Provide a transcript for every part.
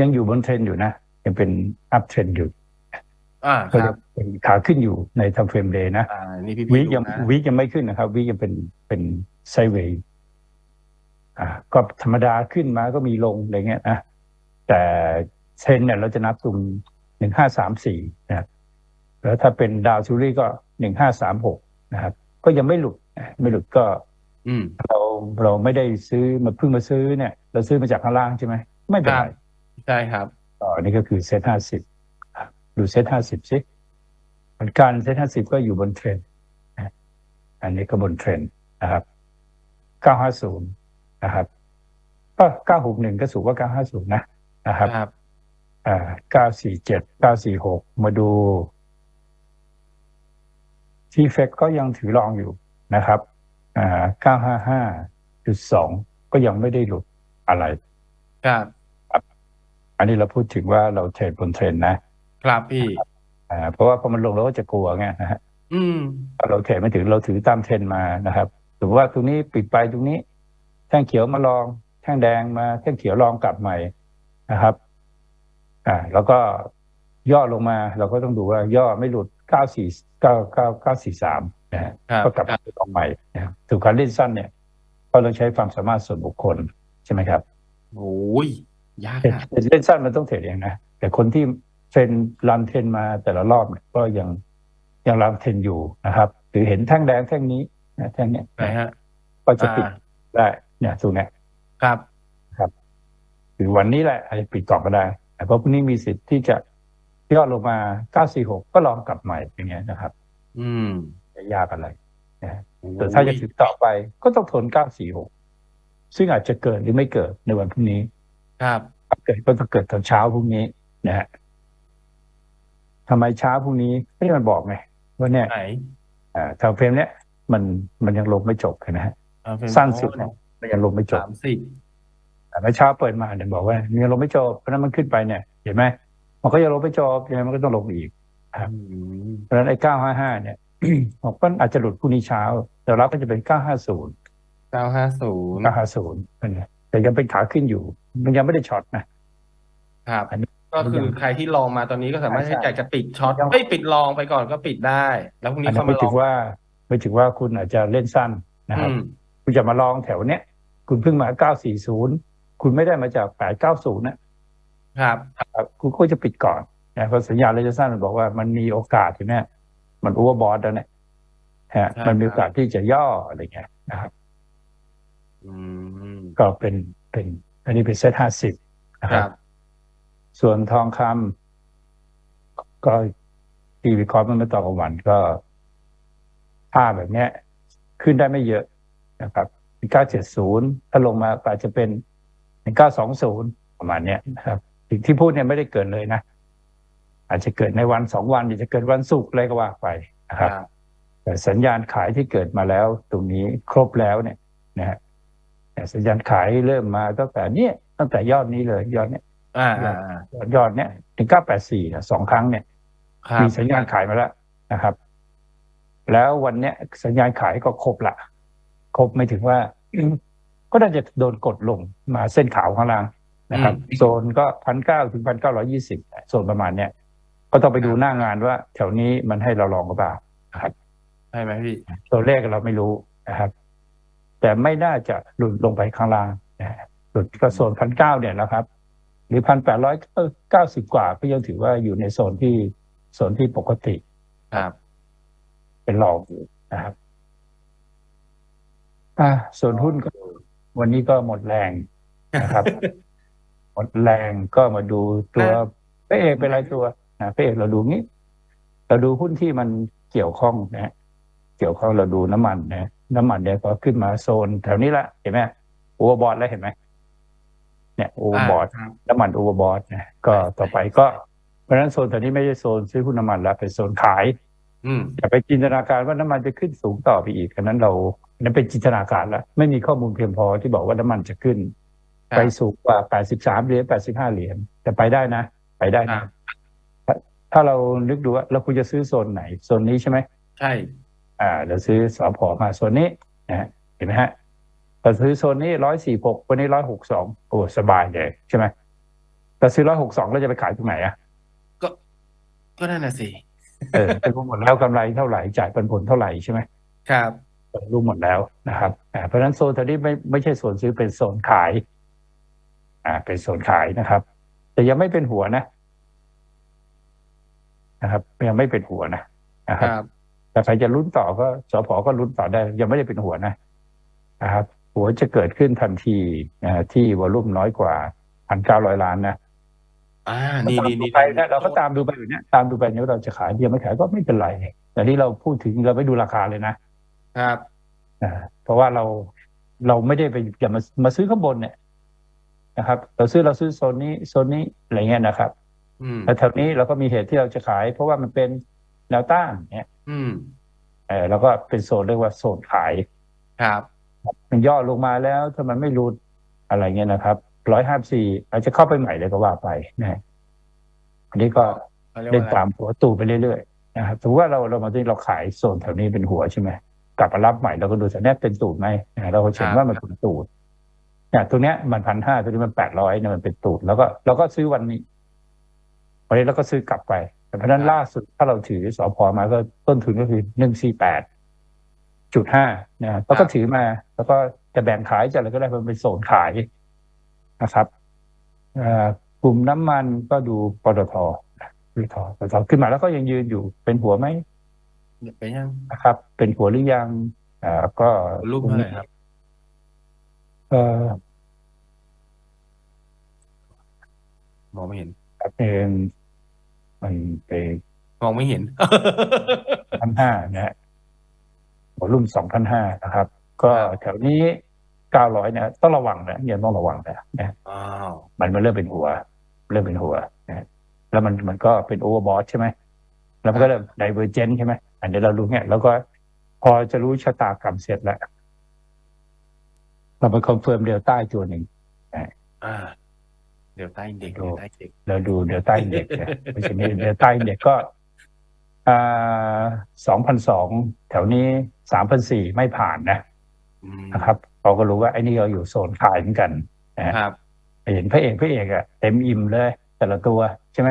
ยังอยู่บนเทรนด์อยู่นะ ยังเป็นอัพเทรนด์อยู่อ่าก็คยัรังบเป็นขาขึ้นอยู่ในทำเฟรมเดย์นะอ่านี่พี่วิพี่ยังดูนะวิยังไม่ขึ้นนะครับวิยังเป็นเป็นไซด์เวย์อ่าก็ธรรมดาขึ้นมาก็มีลงอะไรเงี้ยนะแต่เทรนด์เนี่ยเราจะนับตรงหนึ่งห้าสามสี่นะครับแล้วถ้าเป็นดาวซูรี่ก็หนึ่งห้าสามหกนะครับ ก็ยังไม่หลุดนะไม่หลุดก็อืมเราเราไม่ได้ซื้อมาเพิ่งมาซื้อเนี่ย เราซื้อมาจากข้างล่างใช่ไหมไม่เป็นไรครับ ใช่ครับต่อนี่ก็คือเซตห้าสิบดูเซตห้าสิบสิเหมือนกันเซตห้าสิบก็อยู่บนเทรนด์นะอันนี้ก็บนเทรนด์นะครับเก้าห้าศูนย์นะครับก็เก้าหกหนึ่งก็สูงกว่าเก้าห้าศูนย์นะนะครับครับอ่าเก้าสี่เจ็ดเก้าสี่หกมาดูทีเฟกก็ยังถือรองอยู่นะครับอ่าเก้าห้าห้าจุดสองก็ยังไม่ได้หลุดอะไรครับ อันนี้เราพูดถึงว่าเราเทรดบนเทรนด์นะครับพี่อ่าเพราะว่าพอมันลงเราก็จะกลัวไงนะฮะอืมถ้าเราเทรดไม่ถึงเราถือตามเทรนด์มานะครับสมมติว่าตรงนี้ปิดไปตรงนี้แท่งเขียวมาลองแท่งแดงมาแท่งเขียวลองกลับใหม่นะครับ อ่า แล้วก็ย่อลงมาเราก็ต้องดูว่า ย่อไม่หลุด94 9 9 943นะฮะครับก็กลับครับไปลองใหม่นะครับถึงการเล่นสั้นเนี่ยก็ต้องใช้ความสามารถส่วนบุคคลใช่ไหมครับโอ้ย ยากเทรดอะเล่นสั้นมันต้องเทรดเองนะแต่คนที่เทรนรันเทรนมาแต่ละรอบเนี่ยก็ยังยังรันเทรนอยู่นะครับ หรือเห็นแท่งแดงแท่งนี้นะแท่งเนี้ยไหนฮะก็จะปิดอ่าได้เนี่ยตรงเนี้ยครับ หรือวันนี้แหละอาจจะปิดก่อนก็ได้แต่เพราะพรุ่งนี้มีสิทธิ์ที่จะย่อลงมา 946 ก็ลองกลับใหม่อย่างเงี้ยนะครับ อืมไม่ยากอะไรนะแต่ถ้าจะถือต่อไปก็ต้องทน 946 ซึ่งอาจจะเกิดหรือไม่เกิดในวันพรุ่งนี้ ครับถ้าเกิดก็จะเกิดตอนเช้าพรุ่งนี้นะฮะทำไมเช้าพรุ่งนี้ไม่ได้มันบอกไงว่าเนี่ยไหนอ่าแถวเฟรมเนี้ยมันมันยังลงไม่จบเลยนะฮะเอาเป็นสั้นสุดเนี่ยมันยังลงไม่จบสามสิบแต่เมื่อเช้าเปิดมาเนี่ยบอกว่ามันยังลงไม่จบเพราะฉะนั้นมันขึ้นไปเนี่ย เห็นไหมมันก็ยังลงไม่จบยังไงมันก็ต้องลงอีกครับอืมเพราะฉะนั้นไอ้955เนี่ยผมก็อาจจะหลุดพรุ่งนี้เช้า แต่รับก็จะเป็น950เก้าห้าศูนย์950นั่นแหละ แต่ยังเป็นขาขึ้นอยู่ มันยังไม่ได้ช็อตนะครับอันนี้ ก็คือใครที่ลองมาตอนนี้ก็สามารถใช่ที่อยากจะปิดช็อตยังไม่ปิดลองไปก่อนก็ปิดได้ แล้วพรุ่งอันี้นนั้เขานไม่มาลถึองงว่าไม่ถึงว่าคุณอาจจะเล่นสั้นนะครับ อืมคุณจะมาลองแถวเนี้ย คุณเพิ่งมา 940 คุณไม่ได้มาจาก 890 นะครับ ครับคุณก็จะปิดก่อนนะเพราะสัญญาณระยะสั้นมันบอกว่ามันมีโอกาสอยู่เนี่ยมันโอเวอร์บอทแล้วเนี่ยฮะมันมีโอกาสที่จะย่ออะไรเงี้ยนะครับอืม ก็เป็นเป็น อันนี้เป็นเซตห้าสิบนะคครัรับบส่วนทองคำก็ที่วิเคราะห์เมื่อตอนกลางวันก็ภาพแบบเนี้ย ขึ้นได้ไม่เยอะนะครับเก้าเจ็ดศูนย์ถ้าลงมาก็อาจจะเป็นเก้าสองศูนย์ประมาณเนี้ยนะครับสิ่งที่พูดเนี่ยไม่ได้เกิดเลยนะ อาจจะเกิดในวันสองวันอาจจะเกิดวันศุกร์อะไรก็ว่าไปนะครับแต่สัญญาณขายที่เกิดมาแล้ว ตรงนี้ครบแล้วเนี่ยนะฮะแต่ สัญญาณขายเริ่มมาตั้งแต่เนี้ยตั้งแต่ยอดนี้เลยยอดเนี้ยอ่าอ่าอ่ายอดยอดเนี้ยถึงเก้าแปดสี่เนี่ยสองครั้งเนี่ยครับมีสัญญาณขายมาแล้วนะครับ แล้ววันเนี้ยสัญญาณขายก็ครบละครบไม่ถึงว่าก็น่าจะโดนกดลงมาเส้นขาวข้างล่างนะครับ โซนก็พันเก้าถึงพันเก้าร้อยี่สิบโซนประมาณเนี้ยก็ต้องไปดูหน้างานว่า แถวนี้มันให้เราลองหรือเปล่านะครับใช่ไหมพี่ตัวเลขเราไม่รู้นะครับ แต่ไม่น่าจะหลุดลงไปข้างล่างนะฮะหลุดก็โซนพันเก้าเนี่ยนะครับ หรือพันแปดร้อยเก้าสิบกว่าก็ยังถือว่าอยู่ในโซนที่โซนที่ปกติครับ เป็นรองอยู่นะครับอ่าส่วนหุ้นก็ วันนี้ก็หมดแรงนะครับ หมดแรงก็มาดูตัวพระเอกเป็นรายตัวนะพระเอกเราดูงี้ เราดูหุ้นที่มันเกี่ยวข้องนะฮะเกี่ยวข้องเราดูน้ำมันนะ น้ำมันเนี่ยก็ขึ้นมาโซนแถวนี้ละเห็นไหมโอเวอร์บอทแล้วเห็นไหมเนี่ยโอเวอร์บอทครับน้ำมันโอเวอร์บอทนะก็ต่อไปก็ เพราะฉะนั้นโซนแถวนี้ไม่ใช่โซนซื้อหุ้นน้ำมันแล้วเป็นโซนขายอืมอย่าไปจินตนาการว่าน้ำมันจะขึ้นสูงต่อไปอีกอันนั้นเรานั้นเป็นจินตนาการแล้วไม่มีข้อมูลเพียงพอที่บอกว่าน้ำมันจะขึ้นครับไปสูงกว่า 83 เหรียญ 85 เหรียญแต่ไปได้นะ ไปได้ครันะบถ้าถ้าเรานึกดูว่าเราควรจะซื้อโซนไหน โซนนี้ใช่ไหมใช่ อ่าเราซื้อสอพอมาโซนนี้นะฮะเห็นไหมฮะเราซื้อโซนนี้146วันนี้162โอ้สบายเลยใช่ไหมแต่ซื้อร้อยหกสองแล้วจะไปขายตรงไหนอะก็ก็นั่นน่ะสิเออไปรู้หมดแล้วกำไรเท่าไหร่จ่ายปันผลเท่าไหร่ใช่ไหมครับรู้หมดแล้วนะครับอ่าเพราะฉะนั้นโซนแถวนี้ไม่ไม่ใช่โซนซื้อเป็นโซนขาย อ่า เป็นโซนขายนะครับ แต่ยังไม่เป็นหัวนะนะครับยังไม่เป็นหัวนะนะคครับรับ แต่ใครจะลุ้นต่อก็สพก็ลุ้นต่อได้ ยังไม่ได้เป็นหัวนะนะครับ หัวจะเกิดขึ้นทันทีอ่าที่วอลุ่มน้อยกว่าพันเก้าร้อยล้านนะอ่านี่นี่นี่ไปนะเราก็ตามดูไปอยู่เนี้ยตามดูไปเนี่ยว่าเราจะขายยังไม่ขายก็ไม่เป็นไรแต่ที่เราพูดถึงเราไม่ดูราคาเลยนะครับอ่าเพราะว่าเราเราไม่ได้ไปอย่ามามาซื้อข้างบนเนี่ยนะครับ เราซื้อเราซื้อโซนนี้โซนนี้อะไรเงี้ยนะครับ อืมแล้วแถวนี้เราก็มีเหตุที่เราจะขาย เพราะว่ามันเป็น แนวต้านเนี่ยอืมเออแล้วก็เป็นโซนเรียกว่าโซนขายครับ มันย่อลงมาแล้วถ้ามันไม่รุดอะไรเงี้ยนะครับร้อยห้าสี่อาจจะเข้าไปใหม่เลยก็ว่าไปนะอันนี้ก็เขาเรียกเล่นว่าอะไรตามหัวตูไปเรื่อยๆนะครับสมมติว่าเราเรามาที่เราขายโซนแถวนี้เป็นหัวใช่ไหมกลับมารับใหม่เราก็ดูแถวเนี้ยเป็นตูดไหมนะเราก็เห็นว่ามันเป็นตูดเนี่ยตัวเนี้ยมันพันห้าตัวนี้มันแปดร้อยเนี่ยมันเป็นตูดแล้วก็เราก็ซื้อวันนี้ วันนี้เราก็ซื้อกลับไปแต่เพราะฉะนั้นล่าสุดถ้าเราถือสอพอมาก็ต้นทุนก็คือหนึ่งสี่แปดจุดห้านะแล้วก็ถือมา แล้วก็จะแบ่งขายจะอะไรก็ได้มันเป็นโซนขายนะครับเอ่อกลุ่มน้ำมันก็ดูปตทปตทปตทขึ้นมาแล้วก็ยังยืนอยู่เป็นหัวไหมเป็นยังนะครับ เป็นหัวหรือยังอ่าก็รูปเท่าไหร่ครับเอ่อมองไม่เห็น เป็นมันไปมองไม่เห็น พันห้านะฮะหัวรุ่มสองพันห้านะครับ ก็ครับแถวนี้เก้าร้อยเนี่ยต้องระวังนะเนี่ยต้องระวังนะนะอ้าวมันมันเริ่มเป็นหัว เริ่มเป็นหัวนะแล้วมันมันก็เป็นโอเวอร์บอทใช่ไหมแล้วมันก็เริ่มไดเวอร์เจนใช่ไหมอันนี้เรารู้เนี่ยแล้วก็พอจะรู้ชะตากรรมเสร็จแล้วเราไปคอนเฟิร์มเดลต้าตัวหนึ่งอ่า เดี๋ยวใต้เด็กดูเดี๋ยวใต้เด็กเราดูเดลต้าเด็กเนี่ยไม่ใช่เดลต้าเด็กก็อ่าสองพันสองแถวนี้สามพันสี่ไม่ผ่านนะอืมนะครับเราก็รู้ว่าไอ้นี่เราอยู่โซนขายเหมือนกันนะฮะครับเห็นพระเอกพระเอกอะเต็มอิ่มเลย แต่ละตัวใช่ไหม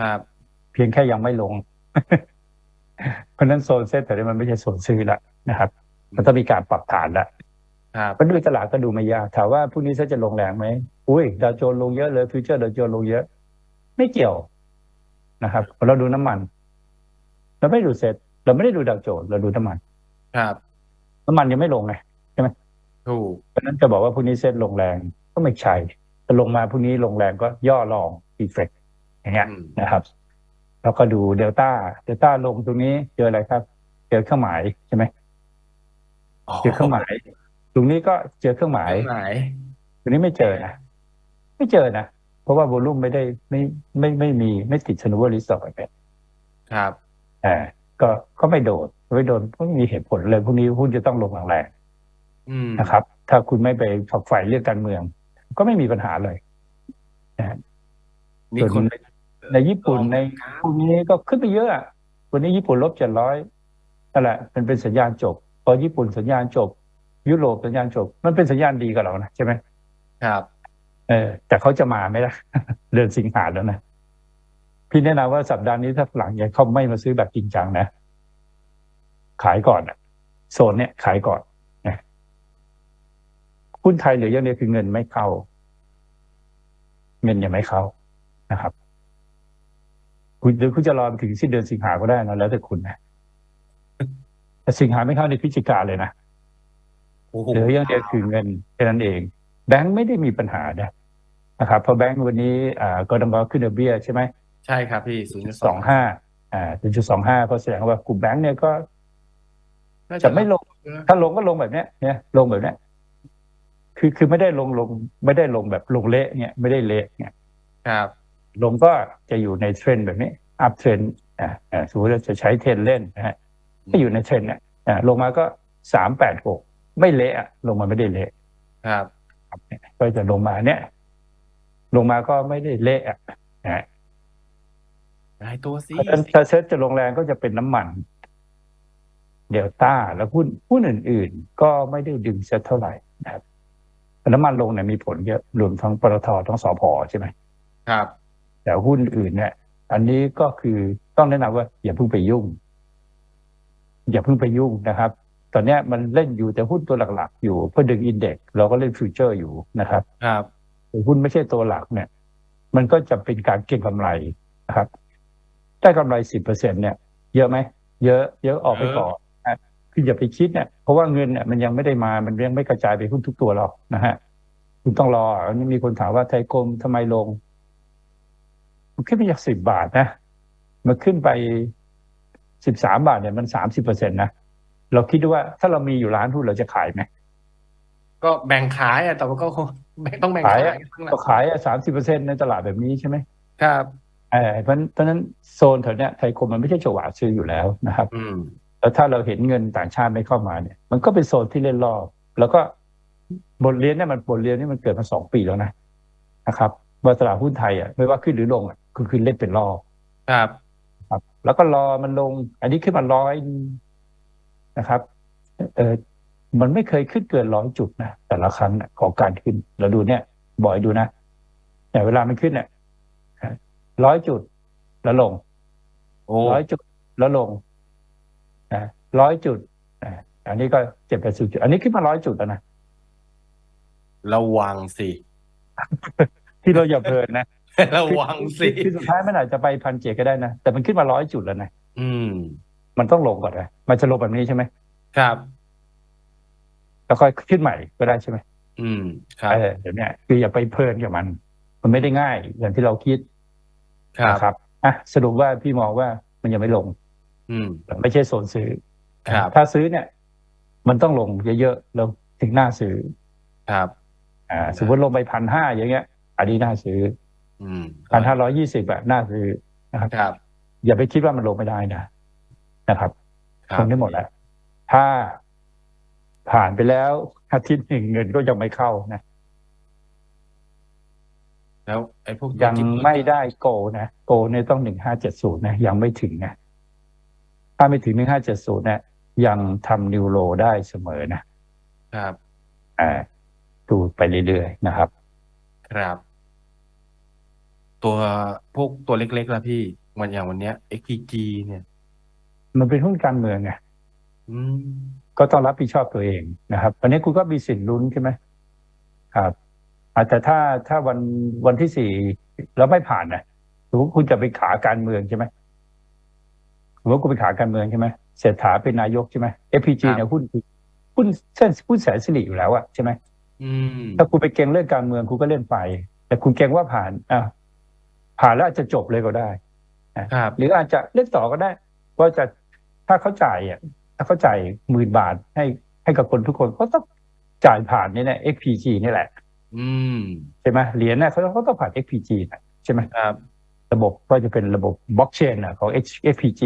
ครับ เพียงแค่ยังไม่ลง เพราะฉะนั้นโซนเซ็ตแต่นี้มันไม่ใช่โซนซื้อละนะครับ มันต้องมีการปรับฐานละครับเพราะดูตลาดก็ดูไม่ยากถามว่าพรุ่งนี้เซ็ตจะลงแรงไหม อุ้ยดาวโจนส์ลงเยอะเลยฟิวเจอร์ดาวโจนส์ลงเยอะ ไม่เกี่ยวนะครับเราดูน้ำมัน เราไม่ดูเซ็ตเราไม่ได้ดูดาวโจนส์เราดูน้ำมัน ครับ น้ำมันยังไม่ลงไงถูกเพราะฉะนั้นจะบอกว่าพรุ่งนี้เซ็ตลงแรงก็ไม่ใช่แต่ลงมาพรุ่งนี้ลงแรงก็ย่อลองอีเฟกอย่างเงี้ยอืมนะครับ แล้วก็ดูเดลต้าเดลต้าลงตรงนี้เจออะไรครับ เจอเครื่องหมายใช่ไหมเจอเครื่องหมาย ตรงนี้ก็เจอเครื่องหมายเครื่องหมายตรงนี้ไม่เจอนะ ไม่เจอนะ เพราะว่าโวลุ่มไม่ได้ไม่ไม่ไม่มีไม่ติดชนวลิสต์แบบนี้ครับอ่าก็ก็ไม่โดนไม่โดนก็ไม่มีเหตุผลเลยพรุ่งนี้หุ้นจะต้องลงแรงอืมๆนะครับ ถ้าคุณไม่ไปฝักใฝ่เรื่องการเมือง ก็ไม่มีปัญหาเลยมีส่วนคนในในญี่ปุ่นในครับพรุ่งนี้ก็ขึ้นไปเยอะอะวันนี้ญี่ปุ่นลบเจ็ดร้อยนั่นแหละมันเป็นสัญญาณจบ พอญี่ปุ่นสัญญาณจบ ยุโรปสัญญาณจบ มันเป็นสัญญาณดีกับเรานะใช่ไหมครับ เออแต่เขาจะมาไหมล่ะเดือนสิงหาแล้วนะพี่แนะนำว่าสัปดาห์นี้ถ้าหลังยังเขาไม่มาซื้อแบบจริงจังนะขายก่อนอะโซนเนี้ยขายก่อนนะหุ้นไทยเหลืออย่างเดียวคือเงินไม่เข้า เงินยังไม่เข้านะครับคุณหรือคุณจะรอไปถึงสิ้นเดือนสิงหาก็ได้นะแล้วแต่คุณนะแต่สิงหาไม่เข้าในพฤศจิกาเลยนะโอ้โหเหลืออย่างเดียวคือเงินแค่นั้นเอง แบงค์ไม่ได้มีปัญหานะนะครับเพราะแบงค์วันนี้อ่าก็ต้องรอขึ้นดอกเบี้ยใช่ไหมใช่ครับพี่ศูนย์สองห้าอ่าจุดสองห้าก็แสดงว่ากลุ่มแบงค์เนี่ยก็จะไม่ลง ถ้าลงก็ลงแบบเนี้ยเนี่ยลงแบบเนี้ยคือคือไม่ได้ลงลง ไม่ได้ลงแบบลงเละเนี่ยไม่ได้เละเนี่ยครับ ลงก็จะอยู่ในเทรนด์แบบนี้อัพเทรนด์อ่าอ่าสมมติเราจะใช้เทรนด์เล่นนะฮะก็อยู่ในเทรนด์เนี่ยอ่าลงมาก็สามแปดหกไม่เละอะลงมาไม่ได้เละครับ ครับเนี่ยก็จะลงมาเนี่ย ลงมาก็ไม่ได้เละอะนะฮะหลายตัวสิเพราะฉะนั้นถ้าเซ็ตจะลงแรงก็จะเป็นน้ำมัน เดลต้าแล้วหุ้นหุ้นอื่น ๆ ก็ไม่ได้ดึงเซ็ตเท่าไหร่นะครับแต่น้ำมันลงเนี่ยมีผลเยอะรวมทั้งปตททั้งสพใช่ไหมครับ แต่หุ้นอื่นเนี่ย อันนี้ก็คือต้องแนะนำว่า อย่าเพิ่งไปยุ่ง อย่าเพิ่งไปยุ่งนะครับ ตอนเนี้ยมันเล่นอยู่แต่หุ้นตัวหลักๆ อยู่เพื่อดึงอินเด็กซ์เราก็เล่นฟิวเจอร์อยู่นะครับ ครับแต่หุ้นไม่ใช่ตัวหลักเนี่ย มันก็จะเป็นการเก็งกำไรนะครับ ได้กำไรสิบเปอร์เซ็นเนี่ย เยอะไหมเยอะ เยอะออกไปก่อนนะคืออย่าไปคิดเนี่ยเพราะว่าเงินเนี่ยมันยังไม่ได้มามันยังไม่กระจายไปหุ้นทุกตัวหรอกนะฮะคุณต้องรออันนี้มีคนถามว่าไทยคมทำไมลง มันขึ้นไปจากสิบบาทนะมันขึ้นไปสิบสามบาทเนี่ยมันสามสิบเปอร์เซ็นตนะ เราคิดดูว่าถ้าเรามีอยู่ร้านหุ้นเราจะขายไหมก็แบ่งขายอะแต่ว่าก็คงต้องแบ่งขายขายอะทั้งนั้ก็นขายสามสิบเปอร์เซ็นในตลาดแบบนี้ใช่ไหมครับเออเพราะฉะนั้นเพราะฉะนั้นโซนแถวเนี้ยไทยคมมันไม่ใช่จังหวะซื้ออยู่แล้วนะครับอืมแล้วถ้าเราเห็นเงินต่างชาติไม่เข้ามาเนี่ย มันก็เป็นโซนที่เล่นรอบ แล้วก็บทเรียนเนี่ยมันบทเรียนนี่มันเกิดมาสองปีแล้วนะนะครับว่าตลาดหุ้นไทยอะไม่ว่าขึ้นหรือลงอะคือคือเล่นเป็นรอบครับ ครับ แล้วก็รอมันลง อันนี้ขึ้นมาร้อย นะครับเออมันไม่เคยขึ้นเกินร้อยจุดนะแต่ละครั้งน่ะของการขึ้นเราดูเนี่ย บ่อยดูนะแต่เวลามันขึ้นเนี่ยร้อยจุดแล้วลงโอ้ร้อยจุดแล้วลงนะร้อยจุดนะอันนี้ก็เจ็ดแปดสิบจุด อันนี้ขึ้นมาร้อยจุดแล้วนะระวังสิ ที่เราอย่าเพลินนะระวังสิคือสุดท้ายมันอาจจะไปพันเจ็ดก็ได้นะแต่มันขึ้นมาร้อยจุดแล้วนะอืม มันต้องลงก่อนนะมันจะลงแบบนี้ใช่ไหมครับ แล้วค่อยขึ้นใหม่ก็ได้ใช่ไหมอืม ครับเออเดี๋ยวเนี้ยคืออย่าไปเพลินกับมัน มันไม่ได้ง่ายอย่างที่เราคิดครับนะครับอะสรุปว่าพี่มองว่ามันยังไม่ลง อืมไม่ใช่โซนซื้อครับถ้าซื้อเนี่ย มันต้องลงเยอะๆแล้วถึงน่าซื้อครับ อ่า สมมติลงไปพันห้าอย่างเงี้ย อันนี้น่าซื้ออืมพันห้าร้อยี่สิบแบบน่าซื้อนะครับครับอย่าไปคิดว่ามันลงไม่ได้นะ นะครับครับทำได้หมดแล้ว ถ้าผ่านไปแล้วอาทิตย์หนึ่งเงินก็ยังไม่เข้านะ แล้วไอ้พวกยังไม่ได้โกนะโกเนี่ยต้องหนึ่งห้าเจ็ดศูนย์นะยังไม่ถึงนะถ้าไม่ถึงหนึ่งห้าเจ็ดศูนย์เนี่ยยังทำนิวโรได้เสมอนะครับอ่าดูไปเรื่อยๆนะครับ ครับ ตัวพวกตัวเล็กๆละพี่วันอย่างวันเนี้ย XPG เนี่ย มันเป็นหุ้นการเมืองไงอืมก็ต้องรับผิดชอบตัวเองนะครับวันนี้คุณก็มีสิทธิ์ลุ้นใช่ไหมครับอาจจะถ้าถ้าวันวันที่สี่แล้วไม่ผ่านนะสมมติคุณจะไปขาการเมืองใช่ไหมสมมติคุณไปขาการเมืองใช่ไหมเศรษฐาเป็นนายกใช่ไหม FPG เนี่ยหุ้นคือหุ้นเส้นหุ้นแสนสิริอยู่แล้วอะใช่ไหมอืมถ้าคุณไปเก่งเรื่องการเมืองคุณก็เล่นไป แต่คุณเก่งว่าผ่านอะผ่านแล้วอาจจะจบเลยก็ได้ครับหรืออาจจะเล่นต่อก็ได้ว่าจะ ถ้าเขาจ่ายอะถ้าเขาจ่ายหมื่นบาทให้ให้กับคนทุกคนเขาต้องจ่ายผ่านนี่แหละ XPG นี่แหละ อืมใช่ไหมเหรียญน่ะเขาเขาต้องผ่าน XPG นะใช่ไหมครับ ระบบก็จะเป็นระบบบล็อกเชนนะของ XPG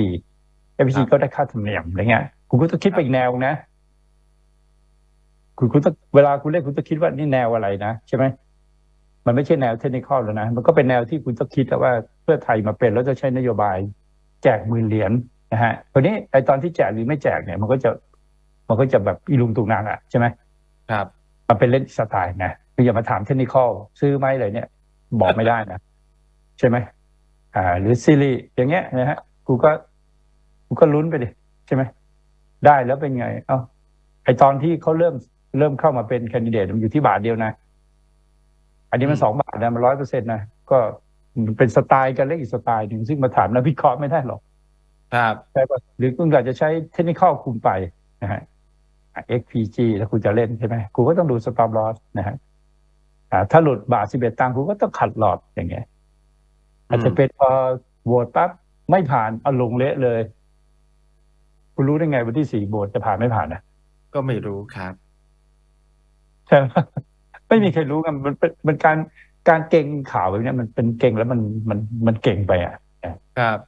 XPG ครับก็ได้ค่าธรรมเนียมอะไรเงี้ยคุณก็ต้องคิดไปอีกแนวนะคุณคุณต้องเวลาคุณเล่นคุณต้องคิดว่านี่แนวอะไรนะใช่ไหมมันไม่ใช่แนวเทคนิคอลแล้วนะ มันก็เป็นแนวที่คุณต้องคิดแล้วว่าเพื่อไทยมาเป็นแล้วจะใช้นโยบาย แจกหมื่นเหรียญ นะฮะทีนี้ไอตอนที่แจกหรือไม่แจกเนี่ย มันก็จะมันก็จะแบบอีลุงตุงนางอะใช่ไหมครับ มันเป็นเล่นสไตล์นะคืออย่ามาถามเทคนิคอลซื้อไหมอะไรเนี่ย บอกไม่ได้นะใช่ไหมอ่า หรือซีรีอย่างเงี้ยนะฮะกูก็กูก็ลุ้นไปดิใช่ไหมได้แล้วเป็นไง เอ้าไอตอนที่เขาเริ่มเริ่มเข้ามาเป็นแคนดิเดตมันอยู่ที่บาทเดียวนะอันนี้มันอืมสองบาทนะมันร้อยเปอร์เซ็นต์นะก็มันเป็นสไตล์กันเล่นอีกสไตล์หนึ่งซึ่งมาถามนักวิเคราะห์ไม่ได้หรอก ครับใช่ปะหรือคุณอาจจะใช้เทคนิคอลคุมไปนะฮะอะ XPG ถ้าคุณจะเล่นใช่ไหมคุณก็ต้องดูสต็อปลอสนะฮะอ่าถ้าหลุดบาทสิบเอ็ดตังค์คุณก็ต้องขัดหลอดอย่างเงี้ย อาจจะเป็นพอโหวตปั๊บไม่ผ่านเอาลงเละเลย คุณรู้ได้ไงวันที่สี่โหวตจะผ่านไม่ผ่านนะก็ไม่รู้ครับใช่ไหมไม่มีใครรู้กันมันเป็นมันการการเก่งข่าวแบบเนี้ยมันเป็นเก่งแล้วมันมันมันเก่งไปอะครับ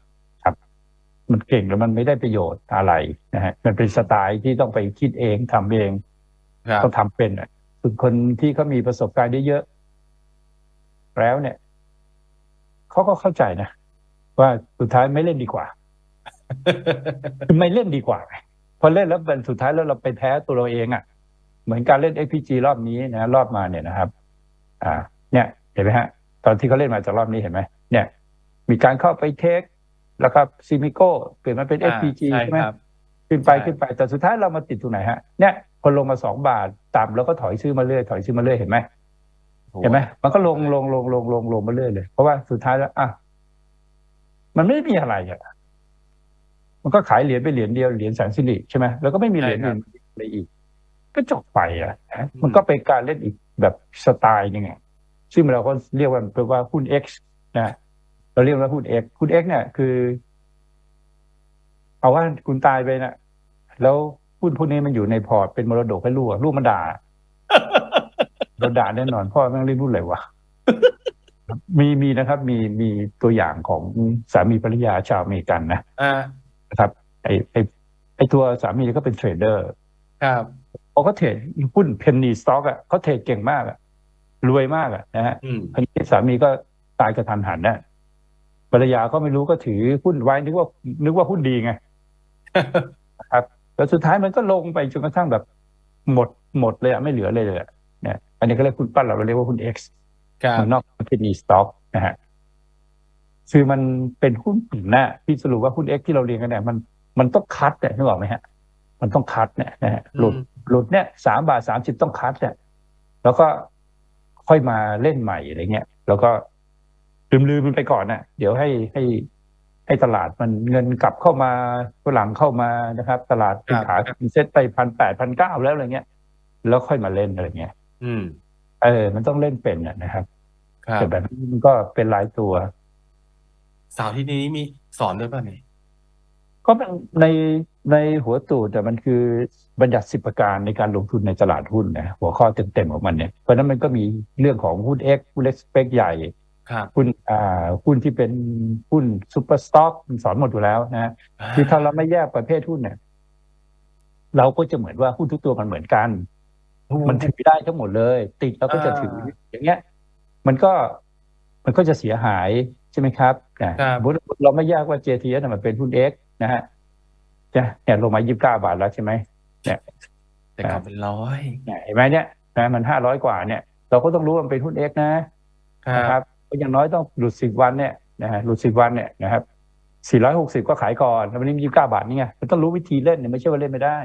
มันเก่งแล้วมันไม่ได้ประโยชน์อะไรนะฮะมันเป็นสไตล์ที่ต้องไปคิดเองทำเองครับต้องทำเป็นอะส่วนคนที่เขามีประสบการณ์เยอะๆแล้วเนี่ยเขาก็เข้าใจนะว่าสุดท้ายไม่เล่นดีกว่าคือไม่เล่นดีกว่าไงพอเล่นแล้วเป็นสุดท้ายแล้วเราไปแพ้ตัวเราเองอะ เหมือนการเล่น XPG รอบนี้นะรอบมาเนี่ยนะครับ อ่า เนี่ย เห็นไหมฮะ ตอนที่เขาเล่นมาจากรอบนี้เห็นไหมเนี่ย มีการเข้าไปเทค แล้วก็ซิมิโก้เปลี่ยนมาเป็นอ่า FPG ใช่ใช่ไหมครับขึ้นไปใช่ขึ้นไปแต่สุดท้ายเรามาติดตรงไหนฮะเนี่ยพอลงมาสองบาทต่ำแล้วก็ถอยซื้อมาเรื่อยถอยซื้อมาเรื่อยเห็นไหมเห็นไหมมันก็ลงลงลงลงลงลงมาเรื่อยเลย เพราะว่าสุดท้ายแล้วอะมันไม่มีอะไรอะมันก็ขายเหรียญไปเหรียญเดียวเหรียญแสนสิริใช่ไหมแล้วก็ไม่มีเหรียญใช่ครัอื่บนอะไรอีก ก็จบไปอะนะอืมมันก็เป็นการเล่นอีกแบบสไตล์หนึงอะซึ่งเราก็เรียกว่าเป็นว่าหุ้น X นะ เราเรียกว่าหุ้น X หุ้น X เนี่ยคือ เอาว่าคุณตายไปนะแล้วหุ้นพวกนี้มันอยู่ในพอร์ตเป็นมรดกให้ลูกอะลูกมันด่าโดนด่าแน่นอนพ่อแม่งเล่นรุ่นอะไรวะมีมีนะครับ มีมีตัวอย่างของสามีภรรยาชาวอเมริกันนะอ่านะครับไอไอไอตัวสามีก็เป็นเทรดเดอร์ ครับเขาก็เทรดหุ้นเพนนีสต็อกอะเขาเทรดเก่งมากอะรวยมากอะนะฮะอืมคราวนี้สามีก็ตายกระทันหันนะ ภรรยาก็ไม่รู้ก็ถือหุ้นไว้นึกว่า นึกว่าหุ้นดีไงนะครับแล้วสุดท้ายมันก็ลงไปจนกระทั่งแบบ หมดหมดเลยอะไม่เหลือเลยเลยอะเนี่ยอันนี้ก็เรียกหุ้นปั้นเราเราเรียกว่าหุ้น X ครับเมืองนอกประเทศนีสต็อกนะฮะคือมันเป็นหุ้นกลุ่มหน้าที่สรุปว่าหุ้น X ที่เราเรียนกันเนี่ยมันมันต้องคัดเนี่ยนึกออกไหมฮะ มันต้องคัดเนี่ยนะฮะหลุดอืมหลุดเนี่ยสามบาทสามสิบต้องคัดเนี่ยแล้วก็ค่อยมาเล่นใหม่อะไรเงี้ย แล้วก็ ลืมลืมมันไปก่อนน่ะ เดี๋ยวให้ให้ให้ตลาดมันเงินกลับเข้ามาฝรั่งเข้ามานะครับ ตลาดเป็นขาขึ้นเซ็ตไปพันแปดพันเก้าแล้วอะไรเงี้ย แล้วค่อยมาเล่นอะไรเงี้ย อืม เออ มันต้องเล่นเป็นน่ะนะครับครับแต่แบบนี้มันก็เป็นรายตัวเสาวที่นี้มีสอนด้วยป่ะเนี่ยก็เป็นในในหัวตูดแต่มันคือบัญญัติสิบประการในการลงทุนในตลาดหุ้นนะหัวข้อเต็มๆของมันเนี่ยเพราะฉะนั้นมันก็มีเรื่องของหุ้น X หุ้น X สเปกใหญ่ ครับ หุ้นอ่าหุ้นที่เป็นหุ้นซูเปอร์สต็อกสอนหมดอยู่แล้วนะคือถ้าเราไม่แยกประเภทหุ้นเนี่ย เราก็จะเหมือนว่าหุ้นทุกตัวมันเหมือนกัน มันถือได้ทั้งหมดเลย ติดเราก็จะถืออย่างเงี้ย มันก็มันก็จะเสียหายใช่ไหมครับนะครับสมมุติเราไม่แยกว่า JTS น่ะมันเป็นหุ้น X นะฮะจะเนี่ยลงมา29บาทแล้วใช่ไหมแต่กลับเป็นร้อยเนี่ยเห็นไหมเนี่ยนะมัน500กว่าเนี่ย เราก็ต้องรู้ว่ามันเป็นหุ้น X นะคนะครัรับบก็ อย่างน้อยต้องหลุดสิบวันเนี่ยนะฮะหลุดสิบวันเนี่ยนะครับสี่ร้อยหกสิบก็ขายก่อนแล้ววันนี้มียี่สิบเก้าบาทนี่ไงมันต้องรู้วิธีเล่นเนี่ยไม่ใช่ว่าเล่นไม่ได้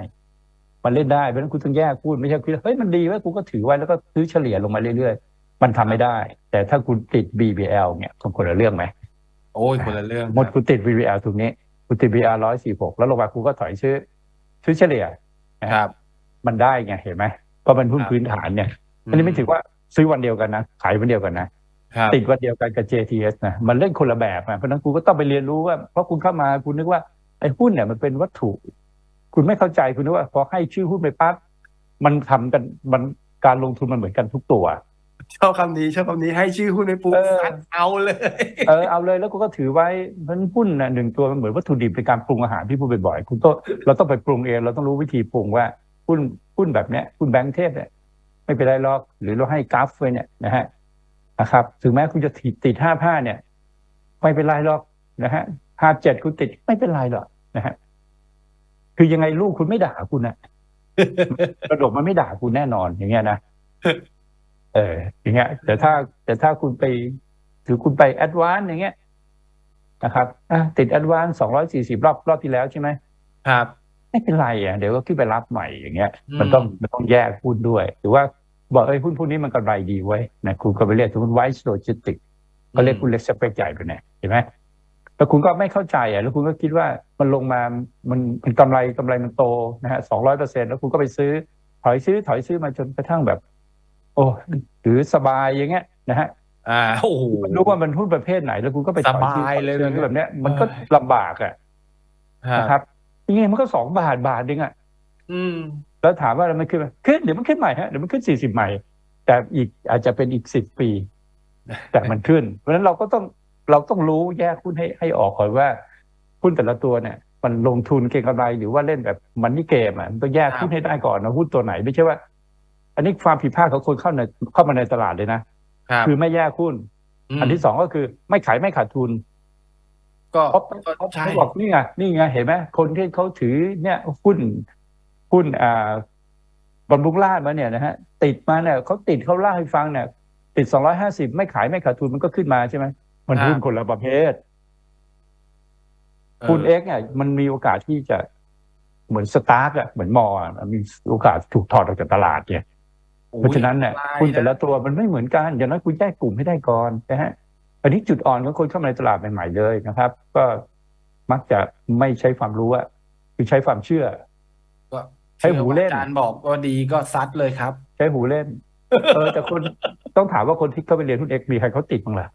มันเล่นได้เพราะฉะนั้นคุณต้องแยกพูดไม่ใช่คิดว่าเฮ้ยมันดีเว้ยกูก็ถือไว้แล้วก็ซื้อเฉลี่ยลงมาเรื่อยๆ มันทำไม่ได้ แต่ถ้าคุณติด BBL เนี่ยคนคนละเรื่องไหมโอ้ยคนละเรื่องหมดคุณติด BBL ตรงนี้คุณติด BBL ร้อยสี่หกแล้วลงมาคุณก็ถอยซื้อซื้อเฉลี่ยครับ มันได้ไงเห็นไหมเพราะมันหุ้นครับพื้นฐานเนี่ยอันนี้ไม่ถือว่าซื้อวันเดียวกันนะ ขายวันเดียวกันนะครับ ติดวันเดียวกันกับ JTS นะมันเล่นคนละแบบนะเพราะฉะนั้นคุณก็ต้องไปเรียนรู้ว่าเพราะคุณเข้ามาคุณนึกว่าไอ้หุ้นเนี่ยมันเป็นวัตถุ คุณไม่เข้าใจคุณนึกว่าพอให้ชื่อหุ้นไปปั๊บมันทำกันมันการลงทุนมันเหมือนกันทุกตัวชอบคำนี้ชอบคำนี้ให้ชื่อหุ้นในปุ๊บเออซัดเอาเลยเออเอาเลยแล้วคุณก็ถือไว้เพราะฉะนั้นหุ้นน่ะหนึ่งตัวมันเหมือนวัตถุดิบในการปรุงอาหารที่พูดบ่อยๆคุณต้องเราต้องไปปรุงเองเราต้องรู้วิธีปรุงว่าหุ้นหุ้นแบบเนี้ยหุ้นแบงก์เทพเนี่ยไม่เป็นไรหรอกหรือเราให้กราฟไว้เนี่ยนะฮะ นะครับ ถึงแม้คุณจะติดติดห้าผ้าเนี่ย ไม่เป็นไรหรอกนะฮะห้าเจ็ดคุณติดไม่เป็นไรหรอกนะฮะคือยังไงลูกคุณไม่ด่าคุณนะระดบมันไม่ด่าคุณแน่นอนอย่างเงี้ยนะเออ อย่างเงี้ย แต่ถ้า แต่ถ้าคุณไปถือคุณไปแอดวานอย่างเงี้ยนะครับอะติดแอดวานสองร้อยสี่สิบรอบรอบที่แล้วใช่ไหมครับ ไม่เป็นไรอะเดี๋ยวก็ขึ้นไปรับใหม่อย่างเงี้ยอืมมันต้องมันต้องแยกหุ้นด้วย หรือว่า บอกเอ้ยหุ้นพวกนี้มันกำไรดีไว้ยนะคุณก็ไปเรียกหุ้นไวซ์โลจิสติกก็เรียกหุ้นเล็กสเปกใหญ่ไปเนี่ยเห็นไหมแล้วคุณก็ไม่เข้าใจอะแล้วคุณก็คิดว่ามันลงมามันมันกำไรกำไรมันโตนะฮะสองร้อยเปอร์เซ็นแล้วคุณก็ไปซื้อ ถอยซื้อถอยซื้อมาจนกระทั่งแบบ โอ้ถือสบายอย่างเงี้ยนะฮะอ่าโอ้โหรู้ว่ามันหุ้นประเภทไหน แล้วคุณก็ไปถอยซื้อสบายเลยถอซื้อแบบนี้แบบเนี้ย มันก็ลำบากอะครับนะครับยังไงมันก็สองบาทบาทเองอะอืม แล้วถามว่ามันขึ้นไหมขึ้นเดี๋ยวมันขึ้นใหม่ฮะเดี๋ยวมันขึ้นสี่สิบใหม่ แต่อีกอาจจะเป็นอีกสิบปี แต่มันขึ้น เพราะฉะนั้นเราก็ต้องเราต้องรู้แยกหุ้นให้ให้ออกก่อนว่าหุ้นแต่ละตัวเนี่ย มันลงทุนเก็งกำไรหรือว่าเล่นแบบมันนี่เกมอะมันต้องแยกครับหุ้นให้ได้ก่อนนะหุ้นตัวไหนไม่ใช่ว่า อันนี้ความผิดพลาดของคนเข้าในเข้ามาในตลาดเลยนะครับคือไม่แยกหุ้นมอันที่สองก็คือไม่ขายไม่ขาดทุนก็เพราะก็เขาใช่บอกนี่ไงนี่ไงเห็นไหมคนที่เขาถือเนี่ยหุ้น หุ้นอ่าบำรุงราชมาเนี่ยนะฮะติดมาเนี่ยเขาติดเขาเล่าให้ฟังเนี่ยติดสองร้อยห้าสิบไม่ขายไม่ขาดทุนมันก็ขึ้นมาใช่ไหมมันครับหุ้นคนละประเภทเออหุ้นเอ็กเนี่ยมันมีโอกาสที่จะเหมือนสตาร์กอะเหมือนมออะมีโอกาสถูกถอดออกจากตลาดเนี่ยโอ้ยเพราะฉะนั้นเนี่ยลายหุ้นแต่ละตัวมันไม่เหมือนกันอย่างน้อยคุณแยกกลุ่มให้ได้ก่อนนะฮะอันนี้จุดอ่อนของคนเข้ามาในตลาดใหม่ๆเลยนะครับ ก็มักจะไม่ใช้ความรู้อะคือใช้ความเชื่อก็ ใช้หูเล่นอาจารย์บอกว่าดีก็ซัดเลยครับ ใช้หูเล่น เออแต่คนต้องถามว่าคนที่เข้าไปเรียนหุ้นเอ็กมีใครเขาติดบ้างล่ะ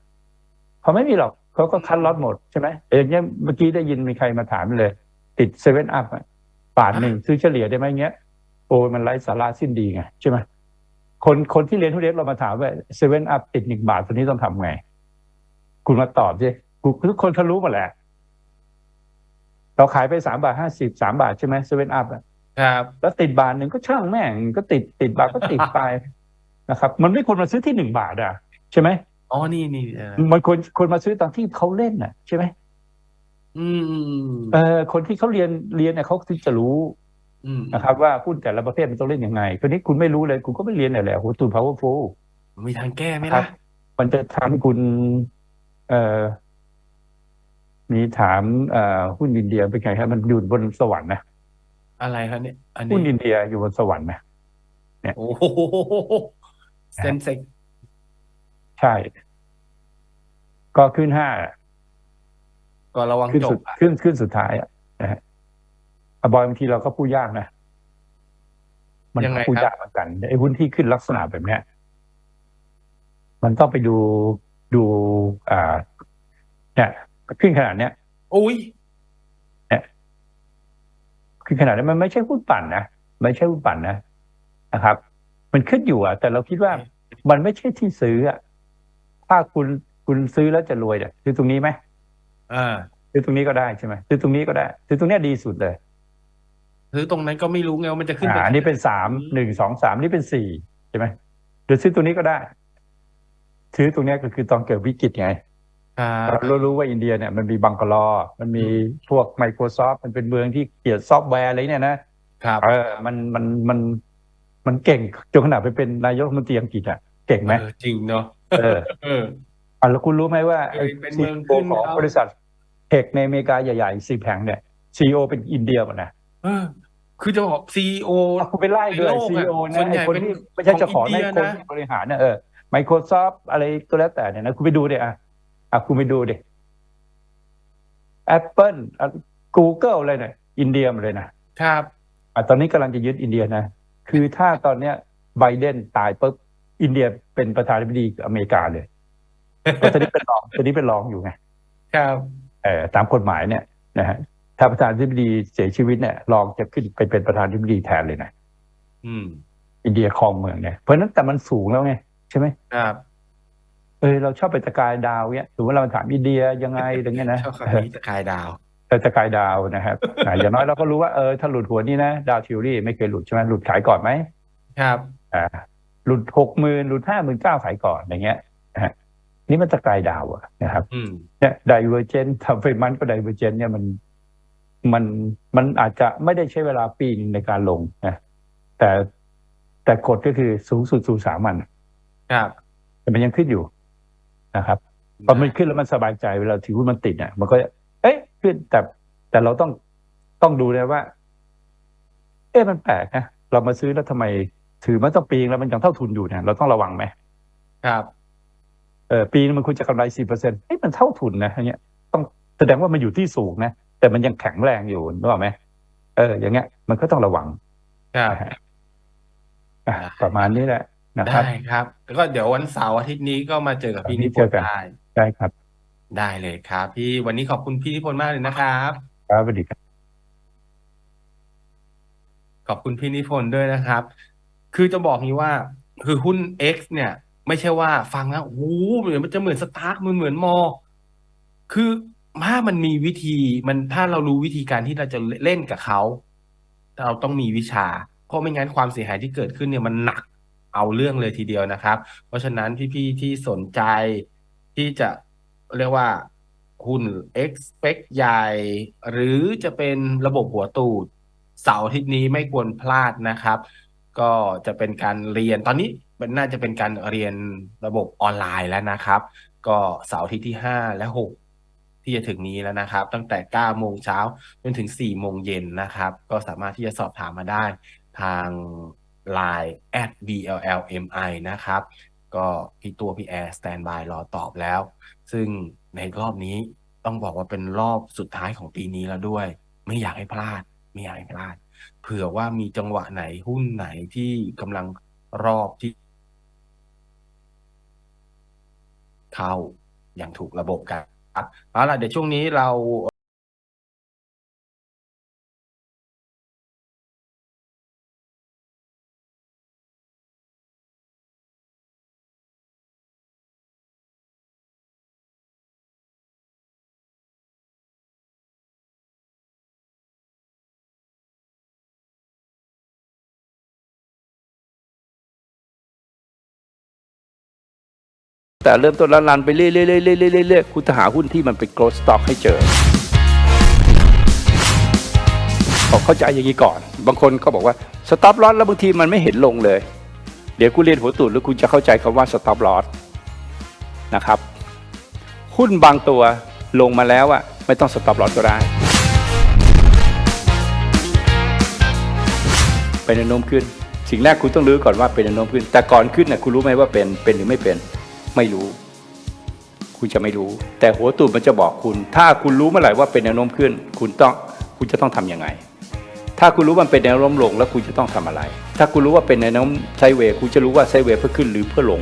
เขาไม่มีหรอกเขาก็คัดล็อตหมดใช่ไหมเอออย่างเงี้ยเมื่อกี้ได้ยินมีใครมาถามเลย ติดเซเว่นอัพบาทหนึ่งซื้อเฉลี่ยได้ไหมเงี้ยโอ้ยมันไร้สาระสิ้นดีไงใช่ไหมคนคนที่เรียนหุ้นเอ็กเรามาถามว่าเซเว่นอัพติดหนึ่งบาทตอนนี้ต้องทำไง คุณมาตอบสิกูทุกคนเขารู้หมดแหละเราขายไปสามบาทห้าสิบสามบาทใช่ไหมเซเว่นอัพ ครับแล้วติดบาทหนึ่งก็ช่างแม่งก็ติดติดบาทก็ติดไปนะครับ มันไม่ควรมาซื้อที่หนึ่งบาทอะใช่ไหมอ๋อนี่นี่เออมันควรควรมาซื้อตอนที่เขาเล่นน่ะ ใช่ไหมอืมอืมอืมเออคนที่เขาเรียนเรียนเนี่ยเขาถึงจะรู้อืมนะครับ ว่าหุ้นแต่ละประเภทมันต้องเล่นยังไงคนนี้คุณไม่รู้เลย คุณก็ไม่เรียนไหนแหละโหตูน powerful มีทางแก้ไหมครัล่ะบมันจะทำให้คุณ เอ่อมีถามเอ่อหุ้นอินเดียเป็นไงครับมันอยู่บนสวรรค์นะ อะไรครับเนี่ยอันหุ้นนี้อินเดียอยู่บนสวรรค์นะโอ้โหเซนเซกใช่ ก็ขึ้นห้าก็ระวังขึ้นจสุบดอะขึ้นขึ้นสุดท้ายอะนะฮะอะบอยบางทีเราก็พูดยากนะ มันก็พูดยากเหมือนกันไอ้หุ้นที่ขึ้นลักษณะแบบเนี้ย มันต้องไปดูดู อ่า เนี่ยขึ้นขนาดเนี้ย อุ้ย ขึ้นขนาดนี้มันไม่ใช่หุ้นปั่นนะไม่ใช่หุ้นปั่นนะนะครับ มันขึ้นอยู่อะ แต่เราคิดว่ามันไม่ใช่ที่ซื้ออะถ้าคุณคุณซื้อแล้วจะรวยเนี่ยซื้อตรงนี้ไหมอ่าซื้อตรงนี้ก็ได้ใช่ไหมซื้อตรงนี้ก็ได้ซื้อตรงเนี้ยดีสุดเลยซื้อตรงนั้นก็ไม่รู้ไงว่ามันจะขึ้นอ่าไปอันนี้เป็นสามหนึ่งสองสามนี่เป็นสี่ใช่ไหมหรือซื้อตรงนี้ก็ได้ซื้อตรงเนี้ยก็คือตอนเกิดวิกฤตไงครับ เรารู้ว่าอินเดียเนี่ยมันมีบังกลอ มันมีพวก Microsoft มันเป็นเมืองที่เกี่ยวซอฟต์แวร์อะไรเนี่ยนะครับเออมันมันมันมันเก่งจนขนาดไปเป็นนายกรัฐมนตรีอังกฤษอะเก่งไหมเออจริงเนาะเออเอออะแล้วคุณรู้ไหมว่าเออเป็นซีเมืองโอขึ้นของแล้วบริษัทเทคในอเมริกาใหญ่ๆสิบแห่งเนี่ยซีโอเป็นอินเดียหมดนะเออคือจะบอกซีโออะคุณไปไล่ด้วยในโลกซีอะโอส่นะวนใหญ่ไอ้คนเป็นที่ไม่ใช่เจ้าของของอินะนเดียคนนะที่บริหารนะเออ Microsoft อะไรก็แล้วแต่เนี่ยนะคุณไปดูดิอะ อะคุณไปดูดิ Apple อะ Google อะไรเนี่ยอินเดียหมดเลยนะครับอะตอนนี้กำลังจะยึดอินเดียนะ คือถ้าตอนเนี้ยไบเดนตายปุ๊บอินเดียเป็นประธานาธิบดีอเมริกาเลยเพราะตอนนี้เป็นรองตอนนี้เป็นรองอยู่ไงครับเอ่อตามกฎหมายเนี่ยนะฮะถ้าประธานาธิบดีเสียชีวิตเนี่ยรองจะขึ้นไปเป็นประธานาธิบดีแทนเลยนะอืม อินเดียครองเมืองเนี่ยเพราะฉะนั้นแต่มันสูงแล้วไงใช่ไหมครับ เออเราชอบไปตะกายดาวเนี่ยสมมติเราถามอินเดียยังไงอย่างเงี้ยนะชอบคำนี้ตะกายดาวเออตะกายดาวนะครับอะอย่างน้อยเราก็รู้ว่าเออถ้าหลุดหัวนี่นะดาวทิวรี่ไม่เคยหลุดใช่ไหมหลุดขายก่อนไหมครับอ่าหลุดหกหมื่นหลุดห้าหมื่นเก้าขายก่อนอย่างเงี้ยนะฮะนี่มันตะกายดาวอะนะครับอืมเนี่ยไดเวอร์เจนทำไฟมันก็ไดเวอร์เจนเนี่ยมันมันมันอาจจะไม่ได้ใช้เวลาปีนึงในการลงนะแต่แต่กฎก็คือสูงสุดสู่สามัญครับแต่มันยังขึ้นอยู่ นะครับพอมันขึ้นแล้วมันสบายใจเวลาถือว่ามันติดเนี่ยมันก็ เอ๊ะขึ้นแต่แต่เราต้องต้องดูนะว่า เอ๊ะมันแปลกนะเรามาซื้อแล้วทำไม ถือมาต้องปีนึงแล้วมันยังเท่าทุนอยู่เนี่ยเราต้องระวังไหมครับเออปีนึงมันควรจะกำไรสี่เปอร์เซ็นต์เอ๊ะมันเท่าทุนนะอย่างเงี้ย ต้องแสดงว่ามันอยู่ที่สูงนะแต่มันยังแข็งแรงอยู่นึกออกไหมเออ อย่างเงี้ย มันก็ต้องระวังครับนะฮะอะประมาณนี้แหละ นะครับได้ครับ แล้วก็เดี๋ยววันเสาร์อาทิตย์นี้ก็มาเจอกับพี่วันนี้นิพเจนอธ์กันได้ ได้ครับได้เลยครับ พี่วันนี้ขอบคุณพี่นิพนธ์มากเลยนะครับ ครับสวัสดีครับ ขอบคุณพี่นิพนธ์ด้วยนะครับ คือจะบอกงี้ว่า คือหุ้น X เนี่ย ไม่ใช่ว่าฟังแล้วโอ้โหเหมือนมันจะเหมือนสตาร์ทมันเหมือนมอ คือถ้ามันมีวิธีมันถ้าเรารู้วิธีการที่เราจะเล่นกับเขาเราต้องมีวิชา เพราะไม่งั้นความเสียหายที่เกิดขึ้นเนี่ยมันหนัก เอาเรื่องเลยทีเดียวนะครับ เพราะฉะนั้นพี่ๆที่สนใจที่จะเรียกว่าหุ้น expect ใหญ่ หรือจะเป็นระบบหัวตูด เสาร์อาทิตย์นี้ไม่ควรพลาดนะครับ ก็จะเป็นการเรียนตอนนี้มันน่าจะเป็นการเรียนระบบออนไลน์แล้วนะครับ ก็เสาร์อาทิตย์ที่ 5 และ 6 ที่จะถึงนี้แล้วนะครับ ตั้งแต่ 9 โมงเช้าจนถึง 4 โมงเย็นนะครับ ก็สามารถที่จะสอบถามมาได้ทาง Line at bllmi นะครับ ก็พี่ตัวพี่แอร์สแตนบายรอตอบแล้ว ซึ่งในรอบนี้ต้องบอกว่าเป็นรอบสุดท้ายของปีนี้แล้วด้วย ไม่อยากให้พลาด ไม่อยากให้พลาด เผื่อว่ามีจังหวะไหนหุ้นไหนที่กำลังรอบที่เข้าอย่างถูกระบบกันครับเอาล่ะเดี๋ยวช่วงนี้เรา แต่เริ่มต้นแล้วรันไปเรื่อยๆเรื่อยๆเรื่อยๆๆคุณจะหาหุ้นที่มันเป็น growth stock ให้เจอขอเข้าใจอย่างนี้ก่อน บางคนก็บอกว่า stop loss แล้วบางทีมันไม่เห็นลงเลย เดี๋ยวคุณเรียนหัวตูดแล้วคุณจะเข้าใจคำว่า stop loss นะครับ หุ้นบางตัวลงมาแล้วอะไม่ต้อง stop loss ก็ได้ เป็นแนวโน้มขึ้น สิ่งแรกคุณต้องรู้ก่อนว่าเป็นแนโน้มขึ้น แต่ก่อนขึ้นน่ะคุณรู้ไหมว่าเป็นเป็นหรือไม่เป็น ไม่รู้ คุณจะไม่รู้ แต่หัวตูดมันจะบอกคุณ ถ้าคุณรู้เมื่อไหร่ว่าเป็นแนวโน้มขึ้น คุณต้องคุณจะต้องทำยังไง ถ้าคุณรู้มันเป็นแนวโน้มลงแล้วคุณจะต้องทำอะไร ถ้าคุณรู้ว่าเป็นแนวโน้มไซเวย์คุณจะรู้ว่าไซเวย์เพื่อขึ้นหรือเพื่อลง